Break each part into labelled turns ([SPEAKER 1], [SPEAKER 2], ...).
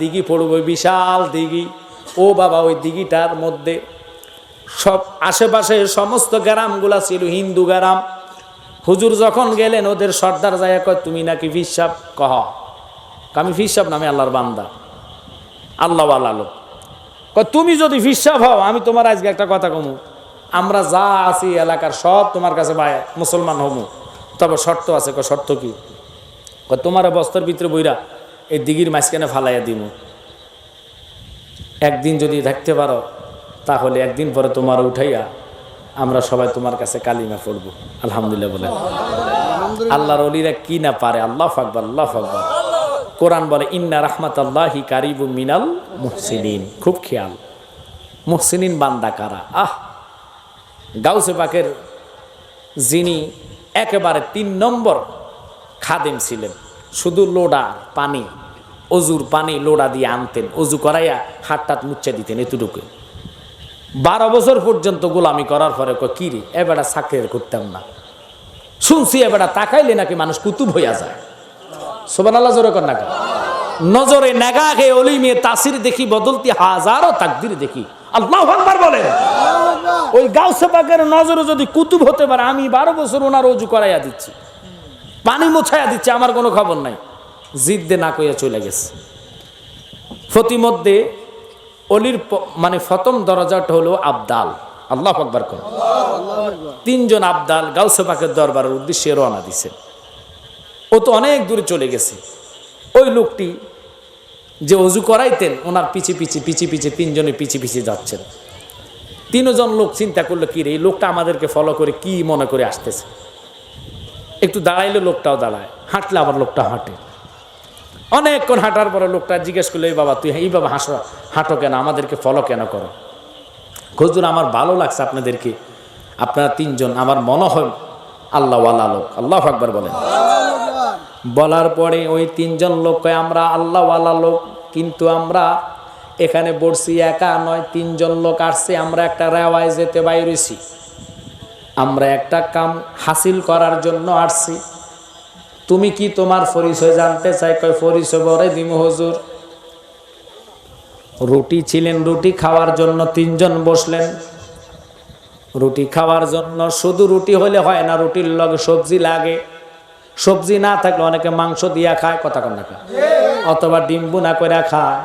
[SPEAKER 1] দিঘি পড়বে, বিশাল দিঘি। ও বাবা, ওই দিঘিটার মধ্যে সব আশেপাশে সমস্ত গ্রামগুলা ছিল হিন্দু গ্রাম। হুজুর যখন গেলেন, ওদের সর্দার যায় কয়, তুমি নাকি ফিসাব কহ, আমি ফিসাব নামে আল্লাহর বান্দা। আল্লাহ আল্লাহ কয়, তুমি যদি ফিসাব হও, আমি তোমার আজকে একটা কথা কমু। আমরা যা আছি এলাকার সব তোমার কাছে ভাই, মুসলমান হমু। তবে শর্ত আছে, কয়, শর্ত কি? তোমার বস্তার ভিতরে বইরা এই দিঘির মাঝখানে ফালাইয়া দিমু। একদিন যদি থাকতে পারো, তাহলে একদিন পরে তোমার উঠাইয়া আমরা সবাই তোমার কাছে কালিমা পড়ব। আলহামদুলিল্লাহ বলে। আল্লাহর অলিরা কি না পারে? আল্লাহ ফাকবার আল্লাহ ফাকবার কোরআন বলে, ইন্না রাহমাত আল্লাহি কারিবু মিনাল মুহসিনিন। খুব খেয়াল। মুহসিনিন বান্দা কারা? আহ! গাউসে পাকের যিনি একেবারে তিন নম্বর খাদেম ছিলেন। শুধু লোডা, পানি, অজুর পানি লোডা দিয়ে আনতেন। অজু করাইয়া হাত টাত মুচ্ছে দিতেন এতটুকু। বারো বছর পর্যন্ত গোলামি করার পরে কি রে এবারে চাকরির করতাম না। শুনছি এবারে তাকাইলে নাকি মানুষ কুতুব হইয়া যায়। সোবান আল্লাহ জোরে কর নজরে নাগা হে অলি মেয়ে তাসির দেখি, বদলতি হাজারো তাকদির দেখি। আল্লাহ আকবার বলে। ওই গাউসে পাকের নজরে যদি কুতুব হতে পারে, আমি বারো বছর ওনার অজু করাইয়া দিচ্ছি। পানি মোছাইয়া দিচ্ছে, আমার কোনো খবর নাই। জিদ্দে না কইয়া চলে গেছে। প্রতিমধ্যে অলির মানে প্রথম দরজাটা হলো আবদাল। আল্লাহ আকবার কোন। তিনজন আবদাল গাউসে পাকের দরবারের উদ্দেশ্যে রওনা দিছে। ও তো অনেক দূরে চলে গেছে। ওই লোকটি যে অজু করাইতেন, ওনার পিছে পিছে পিছে পিছে তিনজনে পিছে পিছে যাচ্ছেন। তিনজন লোক চিন্তা করল কি রে এই লোকটা আমাদেরকে ফলো করে কি মনে করে আসতেছে? একটু দাঁড়াইলে লোকটাও দাঁড়ায়, হাঁটলে আবার লোকটা হাঁটে। অনেকক্ষণ হাঁটার পরে লোকটা জিজ্ঞেস করল, এই বাবা, তুই এই বাবা হাসো, হাঁটো কেন? আমাদেরকে ফলো কেন করো? খুজুর আমার ভালো লাগছে আপনাদেরকে। আপনারা তিনজন, আমার মনে হয় আল্লাহওয়ালা লোক। আল্লাহ আকবার বলেন। বলার পরে ওই তিনজন লোক কয়, আমরা আল্লাহওয়ালা লোক, কিন্তু আমরা এখানে বসছি একা নয়, তিনজন লোক আসছে, আমরা একটা রেওয়ায় যেতে বাইরেছি। আমরা একটা কাম হাসিল করার জন্য আসছি। তুমি কি তোমার পরিচয় জানতে চাই? কয়, পরিচয় বরে দিম হুজুর। রুটি ছিলেন রুটি খাওয়ার জন্য তিনজন বসলেন। রুটি খাওয়ার জন্য শুধু রুটি হলে হয় না, রুটির লগে সবজি লাগে। সবজি না থাকলে অনেকে মাংস দিয়া খায়, কথা কন না খায়। অথবা ডিম না করে খায়।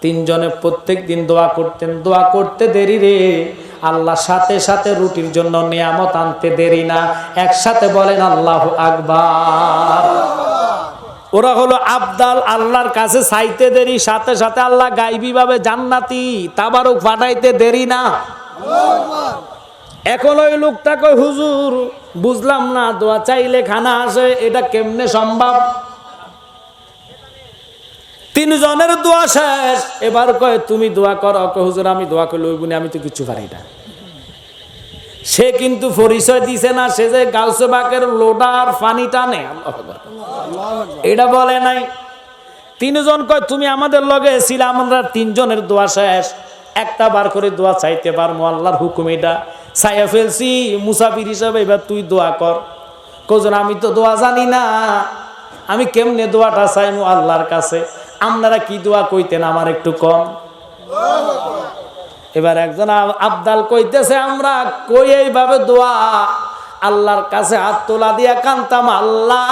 [SPEAKER 1] তিনজনে প্রত্যেক দিন দোয়া করতেন। দোয়া করতে দেরি রে। আল্লাহ সাথে সাথে রুটির জন্য নিয়ামত আনতে দেরি না। একসাথে বলেন, আল্লাহ আকবার। ওরা হলো, আবদাল, আল্লাহর কাছে চাইতে দেরি, সাথে সাথে আল্লাহ গাইবি ভাবে জান্নাতি, তাবারক ফাটাইতে দেরি না। এখন ওই লোকটা কয় হুজুর, বুঝলাম না, দোয়া চাইলে খানা আসে, এটা কেমনে সম্ভব? তিনজনের দোয়া শেষ। এবার কয়, তুমি দোয়া করো? হুজুর, আমি দোয়া করলে ওই গুণে আমি তো কিছু পারি না। সে কিন্তু পরিচয় দিছে না, সে যে গাউসে বাকের লোডার পানি টানে। এটা বলে নাই। তিনজন কয়, তুমি আমাদের লগে ছিল, আমরা তিনজনের দোয়া শেষ। একটা বার করে দোয়া চাইতে পারব, আল্লাহর হুকুম এটা। চাইয়া ফেলছি, মুসাফির হিসাবে এবার তুই দোয়া কর। কোজন আমি তো দোয়া জানি না। আমি কেমনে দোয়াটা চাইমু আল্লাহর কাছে? আপনারা কি দোয়া কইতেন আমার একটু কম? এবার একজন আবদাল কইতেছে, আমরা কই এইভাবে দোয়া? আল্লাহর কাছে হাত তোলা দিয়া কান্তাম আল্লাহ।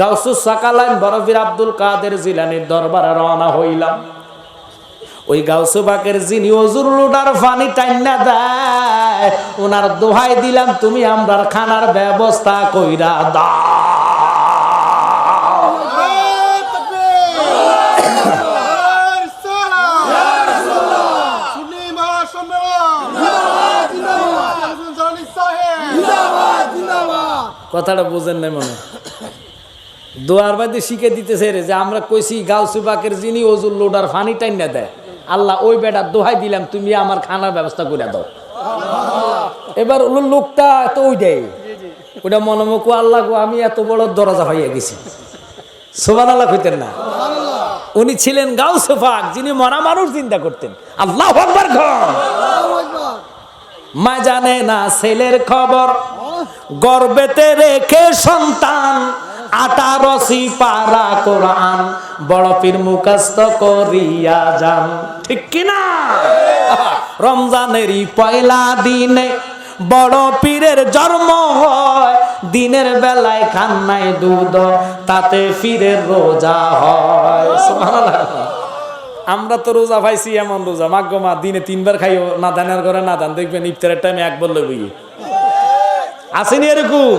[SPEAKER 1] গাউসু সাকালাইন বরফির আব্দুল কাদের জিলানির দরবারে রওনা হইলাম। ওই গাউসু বাকের যিনি অজুর লোডার পানি টাইনা দেয়, ওনার দোহাই দিলাম, তুমি আমরার খানার ব্যবস্থা কইরা দাও। কথাটা বুঝেন নাই মনে দোয়ার বাদে শিখে দিতেছে রে যে আমরা কইছি গাউসু বাকের যিনি অজুর লোডার ফানি টাইনা দেয়। আল্লাহ ওই বেটার দোহাই দিলাম তুমি আমার খানার ব্যবস্থা করে দাও। এবার ওই লোকটা তো ওই দেয়। ওটা মনে মুখো আল্লাহ গো আমি এত বড় দরজা হইয়া গেছি। সোমান আল্লাহ হইতেন না। উনি ছিলেন গাউসে ফাক যিনি মরা মানুষ চিন্তা করতেন। আল্লাহ আকবার ঘর। মা জানে না ছেলের খবর। গর্বেতে রেখে সন্তান আঠারো পারা কোরআন, বড় পীর মুখস্থ করিয়া যান। ঠিক কিনা? রমজানেরই পয়লা দিনে বড় পীরের জন্ম হয়, দিনের বেলায় খান্নায় দুধ তাতে পীরের রোজা হয়। আমরা তো রোজা পাইছি, এমন রোজা। মাগ্য মা, দিনে তিনবার খাইও, না দানের করে না দান। দেখবেন ইফতারের টাইমে একবার লই আসেনি এরকম?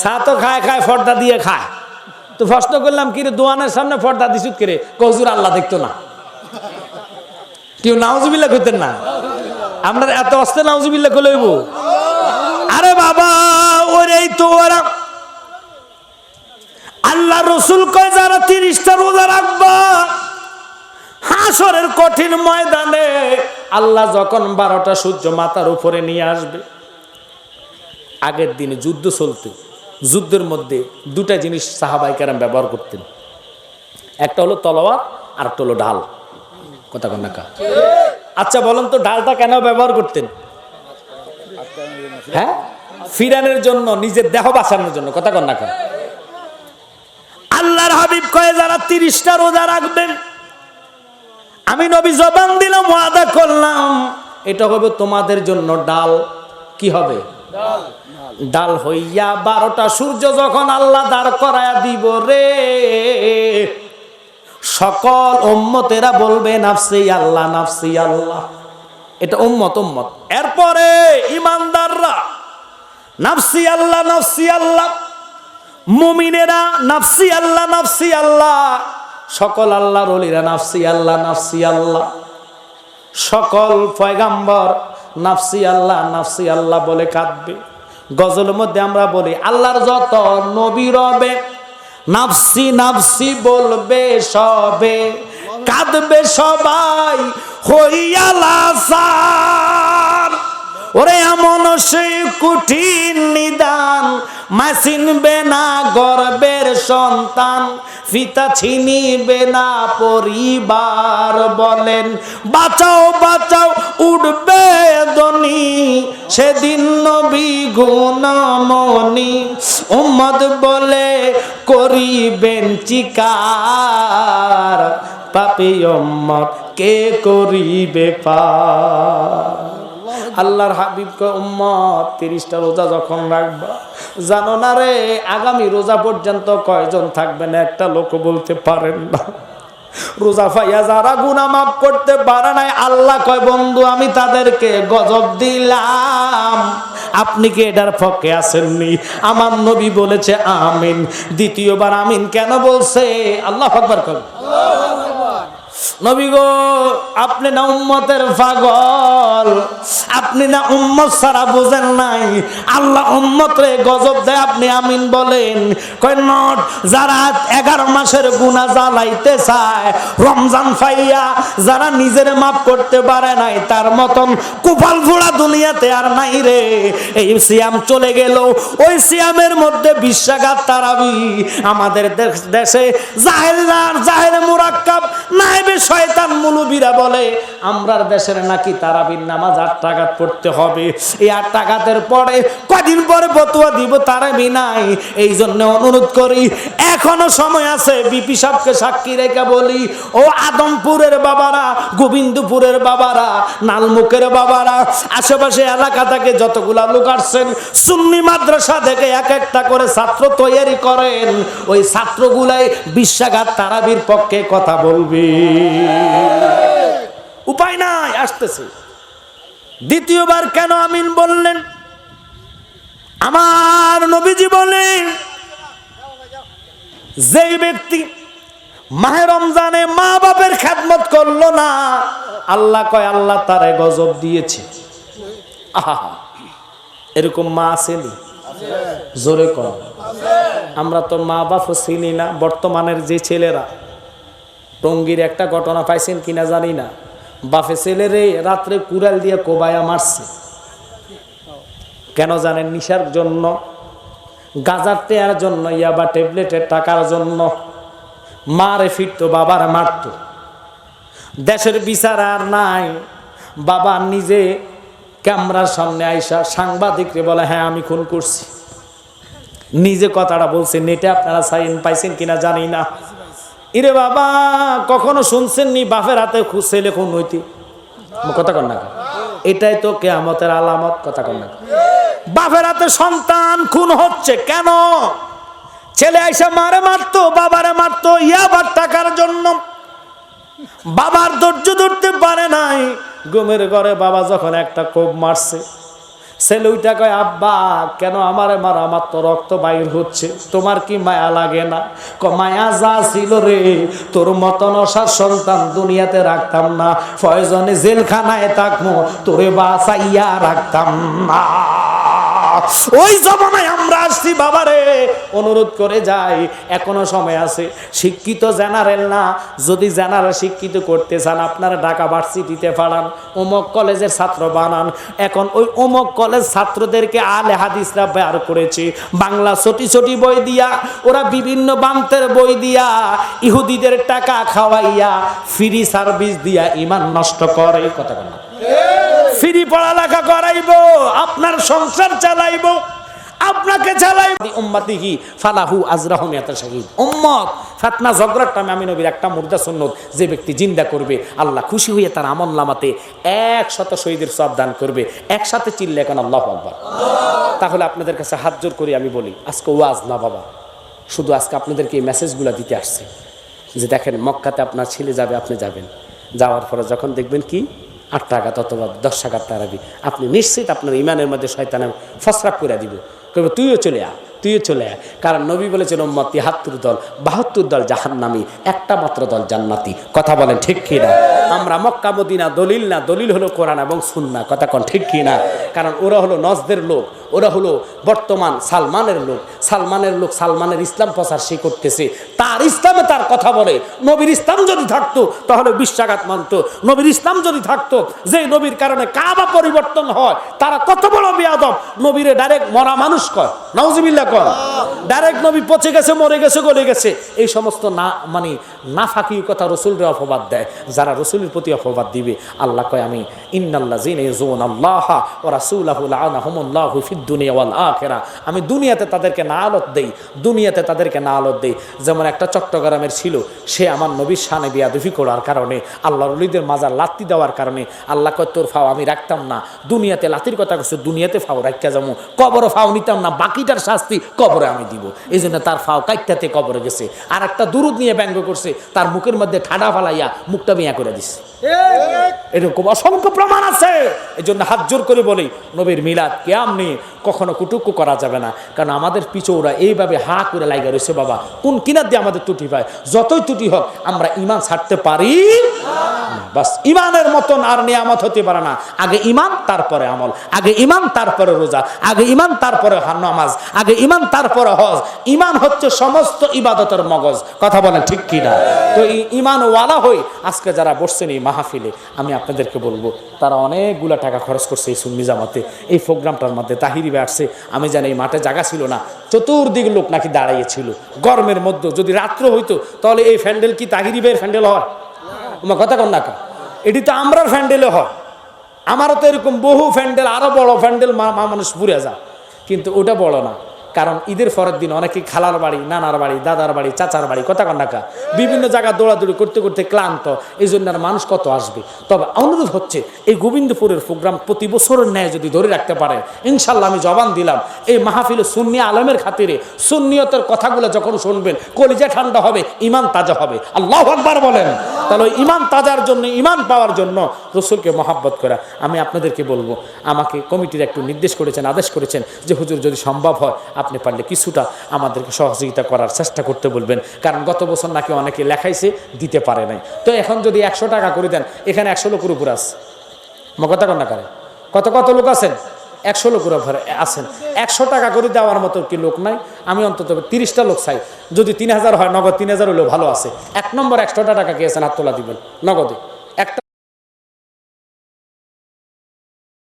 [SPEAKER 1] চা তো খায় খায়, ফর্দা দিয়ে খায়। তো প্রশ্ন করলাম কি রে দোয়ানের সামনে ফর্দা দিছুত কে রে? কজুর আল্লাহ দেখতো না। কেউ নাউজুবিল্লা করতেন না। আমরা এত অস্তে নাউজুবিল্লা করলেইব আরে বাবা ওরেই তো ওরা। আল্লাহ রসুল কয়, যারা তিরিশটা রোজা রাখবা হাসরের কঠিন ময়দানে আল্লাহ যখন বারোটা সূর্য মাথার উপরে নিয়ে আসবে আগের দিনে যুদ্ধ চলতে। যুদ্ধের মধ্যে দুটা জিনিস সাহাবাই সাহাবাইকারাম ব্যবহার করতেন। একটা হলো তলোয়ার আর একটা হলো ঢাল। কথা কন কা? আচ্ছা বলেন তো ডালটা কেন ব্যবহার করতেন? হ্যাঁ? ফিরানের জন্য, নিজের দেহ বাঁচানোর জন্য, কথা কন কা? আল্লাহর হাবিব কয়ে, যারা তিরিশটা রোজা রাখবেন, আমি নবী জবান দিলাম, ওয়াদা করলাম, এটা হবে তোমাদের জন্য ডাল কি হবে? ডাল হইয়া বারোটা সূর্য যখন আল্লাহ দাঁড় করায়া দিব রে, সকল উম্মতেরা বলবে, নাফসি আল্লাহ নাফসি আল্লাহ। এটা উম্মত উম্মত। এরপরে ইমানদাররা, নাফসি আল্লাহ নাফসি আল্লাহ। মুমিনেরা, নাফসি আল্লাহ নাফসি আল্লাহ। সকল আল্লাহর অলিরা, নাফসি আল্লাহ নাফসি আল্লাহ। সকল পয়গাম্বর নাফসি আল্লাহ নাফসি আল্লাহ বলে কাঁদবে। গজলের মধ্যে আমরা বলি, আল্লাহর যত নবী রবে, নাফসি নাফসি বলবে সবে, কাঁদবে সবাই হইয়ালা সার ওরে এমন সে কঠিন নিদান মাসিনবে না গর্বের সন্তান, ফিতা ছিনিবে না পরিবার বলেন, বাঁচাও বাঁচাও, উঠবে দনি সেদিন নবী গুণমণি উম্মদ বলে করিবেন চিকার, পাপি উম্মত কে করিবে পার? আল্লাহর হাবিব উম্মত, তিরিশটা রোজা যখন রাখবা, জানো না রে, আগামী রোজা পর্যন্ত কয়জন থাকবেন একটা লোক বলতে পারেন না। রোজা ফাইয়া যারা গুনা মাফ করতে পারে নাই, আল্লাহ কয়, বন্ধু, আমি তাদেরকে গজব দিলাম। আপনি কি এটার পক্ষে আসেননি আমার নবী বলেছে, আমিন। দ্বিতীয়বার আমিন কেন বলছে? আল্লাহ আকবার কর নবী গো, আপনি না উম্মতের পাগল। আপনি না উম্মত বুঝেন নাই। আল্লাহ উম্মত রে গজব দেয় আপনি আমিন বলেন। যারা এগারো মাসের গুণা জ্বালাইতে চায়, রমজান ফাইয়া যারা নিজের মাপ করতে পারে নাই, তার মতন কুফাল ফোড়া দুনিয়াতে আর নাই রে। এই সিয়াম চলে গেল। ওই সিয়ামের মধ্যে বিশ্বাঘাত তারাবি। আমাদের দেশ- জাহেল জাহেল মুরাক্কাব শয়তান মুলুবিরা বলে, আমরার দেশের নাকি তারাবির নামাজ আট টাকাত পড়তে হবে। এই আট টাকাতের পরে কদিন পরে বতুয়া দিব তারাবি নাই। এই জন্য অনুরোধ করি, এখনও সময় আছে, বিপি সাহকে সাক্ষী রেখে বলি, ও আদমপুরের বাবারা, গোবিন্দপুরের বাবারা নালমুখের বাবারা, আশেপাশে এলাকা থেকে যতগুলা লোক আসছেন, সুন্নি মাদ্রাসা থেকে এক একটা করে ছাত্র তৈরি করেন। ওই ছাত্রগুলাই বিশ্বাঘাত তারাবির পক্ষে কথা বলবে। উপায় নাই, আসতেছে। দ্বিতীয়বার কেন আমিন বললেন? আমার নবীজি বলেন, যেই ব্যক্তি মাহে রমজানে মা বাপের খেদমত করল না, আল্লাহ কয়, আল্লাহ তারে গজব দিয়েছে। আহা এরকম মা আসেনি জোরে কর আমরা তো মা বাপও চিনি না, বর্তমানের যে ছেলেরা। টঙ্গির একটা ঘটনা পাইছেন কিনা জানি না। বাপে ছেলেরে রাত্রে কুড়াল দিয়ে কোবায়া মারছে। কেন জানেন নিশার জন্য? গাজার টেয়ার জন্য ইয়াবা ট্যাবলেটের টাকার জন্য। মারে ফিরতো, বাবার মারতো। দেশের বিচার আর নাই। বাবা নিজে ক্যামেরার সামনে আইসা সাংবাদিকরে বলে হ্যাঁ আমি খুন করছি। নিজে কথাটা বলছে, নেটে আপনারা সাইন পাইছেন কিনা জানি না। ইরে বাবা, কখনো শুনছেন নি বাপের হাতে ছেলে খুন হইতে? কথা কন না এটাই তো কেয়ামতের আলামত, কথা কন না বাপের হাতে সন্তান খুন হচ্ছে কেন? ছেলে আইসা মারে মারতো, বাবারে মারতো, ইয়াবার টাকার জন্য। বাবার ধৈর্য ধরতে পারে নাই। ঘুমের ঘরে বাবা যখন একটা কোপ মারছে ছেলে ওইটা কয়, আব্বা, কেন আমার মার? আমার তো রক্ত বাইর হচ্ছে। তোমার কি মায়া লাগে না? ক মায়া যা ছিল রে, তোর মতন অসার সন্তান দুনিয়াতে রাখতাম না। ফয়জনে জেলখানায় থাকব তোরে বাসাইয়া রাখতাম না। ওই জমানায় আমরা আসছি, বাবারে। অনুরোধ করে যাই, এখনও সময় আছে। শিক্ষিত জেনারেল না, যদি জেনারেল শিক্ষিত করতে চান, আপনারা ঢাকা ভার্সিটিতে পাঠান অমক কলেজের ছাত্র বানান। এখন ওই অমক কলেজ ছাত্রদেরকে আলে হাদিসরা বের করেছে। বাংলা ছোটি ছোটি বই দিয়া, ওরা বিভিন্ন বান্তের বই দিয়া, ইহুদিদের টাকা খাওয়াইয়া, ফ্রি সার্ভিস দিয়া ইমান নষ্ট করে। কথা বলা ফ্রি পড়ালেখা করাইব, আপনার সংসার চালাইব, আপনাকে চালাই উম্মাতিহি ফালাহু আজরাহু মিয়াতা শাহিদ। উম্মত, ফাতনা ঝগড়ার টাইমে আমি নবীর একটা মুর্দা সুন্নত, যে ব্যক্তি জিন্দা করবে, আল্লাহ খুশি হয়ে তার আমল নামাতে একশত শহীদের সব দান করবে, একসাথে চিল্লে এখন আল্লাহ আকবার। তাহলে আপনাদের কাছে হাত জোর করে আমি বলি, আজকে ওয়াজ না বাবা, শুধু আজকে আপনাদেরকে এই মেসেজগুলো দিতে আসছে। যে দেখেন, মক্কাতে আপনার ছেলে যাবে, আপনি যাবেন। যাওয়ার পরে যখন দেখবেন কি? আট টাকা অথবা দশ টাকার তারাবি আপনি নিশ্চিত আপনার ইমানের মধ্যে শয়তানের ফসরা করে দিব। কেবল তুইও চলে আ তুইও চলে আয়। কারণ নবী বলেছেন ওম্মা তিহাত্তর দল, বাহাত্তর দল জাহান্নামি, একটা মাত্র দল জান্নাতি। কথা বলেন ঠিক কি না আমরা মক্কা, মদিনা, দলিল না, দলিল হলো কোরআন এবং সুন্না। কথা কন ঠিক কি না কারণ ওরা হলো নজদের লোক ওরা হলো বর্তমান সালমানের লোক। সালমানের লোক সালমানের ইসলাম প্রচার সে করতেছে। তার ইসলামে তার কথা বলে। নবীর ইসলাম যদি থাকতো তাহলে বিশ্বাঘাত মানত। নবীর ইসলাম যদি থাকতো যে নবীর কারণে কাবা পরিবর্তন হয় তারা কত বড় বিয়াদব। নবীরে ডাইরেক্ট মরা মানুষ কয়। নাউজিবিল্লা কয়। ডাইরেক্ট নবী পচে গেছে মরে গেছে গলে গেছে। এই সমস্ত না মানে না ফাঁকি কথা রসুলরে অপবাদ দেয়, যারা রসুলের প্রতি অপবাদ দিবে। আল্লাহ কয়, আমি আখেরা আমি দুনিয়াতে তাদেরকে না আলত দেই, দুনিয়াতে তাদেরকে না আলত দেই। যেমন একটা চট্টগ্রামের ছিল, সে আমার নবীর সানে বিয়াদুফি করার কারণে আল্লাহ রলিদের মাজার লাত্তি দেওয়ার কারণে, আল্লাহ কয়, তোর ফাও আমি রাখতাম না, দুনিয়াতে লাতির কথা করছে দুনিয়াতে ফাও রাখতে যাব কবরও ফাও নিতাম না, বাকিটার শাস্তি কবরে আমি দিব। এই তার ফাও কাইটাতে কবরে গেছে। আর একটা দুরুদ নিয়ে ব্যঙ্গ করছে তার মুখের মধ্যে ঠাডা ফালাইয়া মুখটা মিয়া করে দিছে। এরকম অসংখ্য প্রমাণ আছে। এই জন্য হাত জোর করে বলি নবীর মিলাদ কেয়াম নিয়ে কখনো কুটুকু করা যাবে না। কারণ আমাদের পিছৌরা এইভাবে হা করে লাগিয়ে রয়েছে বাবা। কোন কিনার দিয়ে আমাদের ত্রুটি পায় যতই ত্রুটি হোক আমরা ইমান ছাড়তে পারি না। বাস ইমানের মতন আর নিয়ামত হতে পারে না। আগে ইমান তারপরে আমল। আগে ইমান তারপরে রোজা। আগে ইমান তারপরে নামাজ। আগে ইমান তারপরে হজ। ইমান হচ্ছে সমস্ত ইবাদতের মগজ। কথা বলেন ঠিক কি না? তো এই ইমান ওয়ালা হই, আজকে যারা বসছেন এই মাহফিলে, আমি আপনাদেরকে বলব, তারা অনেকগুলা টাকা খরচ করছে এই সুন্নি জামাতে। এই প্রোগ্রামটার মধ্যে তাহিরি আসছে আমি জানি এই মাঠে জায়গা ছিল না, চতুর্দিক লোক নাকি দাঁড়িয়েছিল। গরমের মধ্যে যদি রাত্র হইতো, তাহলে এই ফ্যান্ডেল কি তাহিরি ভাইয়ের ফ্যান্ডেল হয়? আমার কথা কন না এটি তো আমরা ফ্যান্ডেলে হয় আমারও তো এরকম বহু ফ্যান্ডেল আরও বড় ফ্যান্ডেল মানুষ পুরে যায়। কিন্তু ওটা বড় না। কারণ ঈদের পরের দিন অনেকে খালার বাড়ি, নানার বাড়ি, দাদার বাড়ি, চাচার বাড়ি, কথা কন্যাকা বিভিন্ন জায়গা দৌড়াদৌড়ি করতে করতে ক্লান্ত, এই জন্য আর মানুষ কত আসবে? তবে অনুরোধ হচ্ছে, এই গোবিন্দপুরের প্রোগ্রাম প্রতি বছরের ন্যায় যদি ধরে রাখতে পারে ইনশাল্লাহ আমি জবান দিলাম, এই মাহফিলে সুন্নি আলমের খাতিরে সুন্নিয়তের কথাগুলো যখন শুনবেন, কলিজা ঠান্ডা হবে ইমান তাজা হবে। আল্লাহ আকবার বলেন। তাহলে ওই ইমান তাজার জন্য ইমান পাওয়ার জন্য রসুলকে মহাব্বত করা। আমি আপনাদেরকে বলব, আমাকে কমিটির একটু নির্দেশ করেছেন, আদেশ করেছেন যে হুজুর যদি সম্ভব হয় আপনি পারলে কিছুটা আমাদেরকে সহযোগিতা করার চেষ্টা করতে বলবেন। কারণ গত বছর নাকি অনেকে লেখাইছে, দিতে পারে নাই। তো এখন যদি একশো টাকা করে দেন, এখানে একশো লোকের উপর আছে। কথা কন্যা করে? কত কত লোক আছেন? একশো লোকের উপরে আছেন। একশো টাকা করে দেওয়ার মতো কি লোক নাই? আমি অন্তত তিরিশটা লোক চাই। যদি তিন হাজার হয়, নগদ তিন হাজার হলেও ভালো আছে। এক নম্বর একশোটা টাকা কে আছেন? হাত তোলা দিবেন। নগদে।